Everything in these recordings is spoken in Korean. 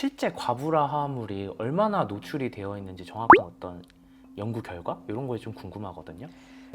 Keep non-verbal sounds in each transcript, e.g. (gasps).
실제 과부라 화합물이 얼마나 노출이 되어 있는지 정확한 어떤 연구 결과 이런 거에 좀 궁금하거든요.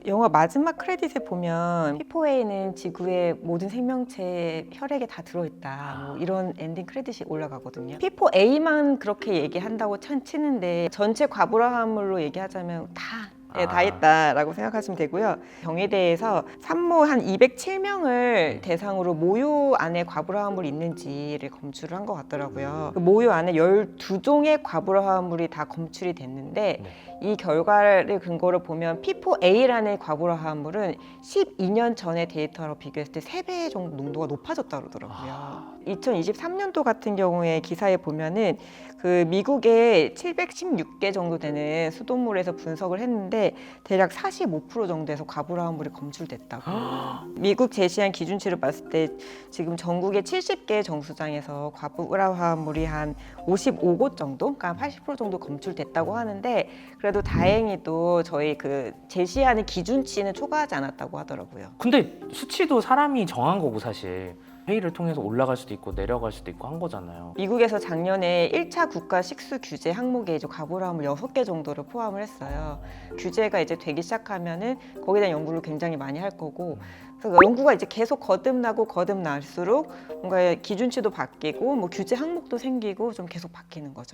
영화 마지막 크레딧에 보면 P4A는 지구의 모든 생명체 혈액에 다 들어있다 뭐 이런 엔딩 크레딧이 올라가거든요. P4A만 그렇게 얘기한다고 천 치는데 전체 과부라함물로 얘기하자면 다. 예, 다 아. 있다라고 생각하시면 되고요. 경희대에서 산모 한 207명을 대상으로 모유 안에 과부라화물이 있는지를 검출을 한 것 같더라고요. 그 모유 안에 12종의 과부라화물이 다 검출이 됐는데 네. 이 결과를 근거로 보면 P4A라는 과부라화물은 12년 전의 데이터로 비교했을 때 3배 정도 농도가 높아졌다 그러더라고요. 아. 2023년도 같은 경우에 기사에 보면은 그 미국에 716개 정도 되는 수돗물에서 분석을 했는데 대략 45% 정도에서 과부라화물이 검출됐다고. (gasps) 미국 제시한 기준치를 봤을 때 지금 전국의 70개 정수장에서 과부라화물이 한 55곳 정도, 그러니까 80% 정도 검출됐다고 하는데 그래도 다행히도 저희 그 제시하는 기준치는 초과하지 않았다고 하더라고요. 근데 수치도 사람이 정한 거고 사실 회의를 통해서 올라갈 수도 있고 내려갈 수도 있고 한 거잖아요. 미국에서 작년에 1차 국가 식수 규제 항목에 이제 과부라함을 6개 정도를 포함을 했어요. 규제가 이제 되기 시작하면은 거기에 대한 연구를 굉장히 많이 할 거고 그래서 연구가 이제 계속 거듭나고 거듭날수록 뭔가 기준치도 바뀌고 뭐 규제 항목도 생기고 좀 계속 바뀌는 거죠.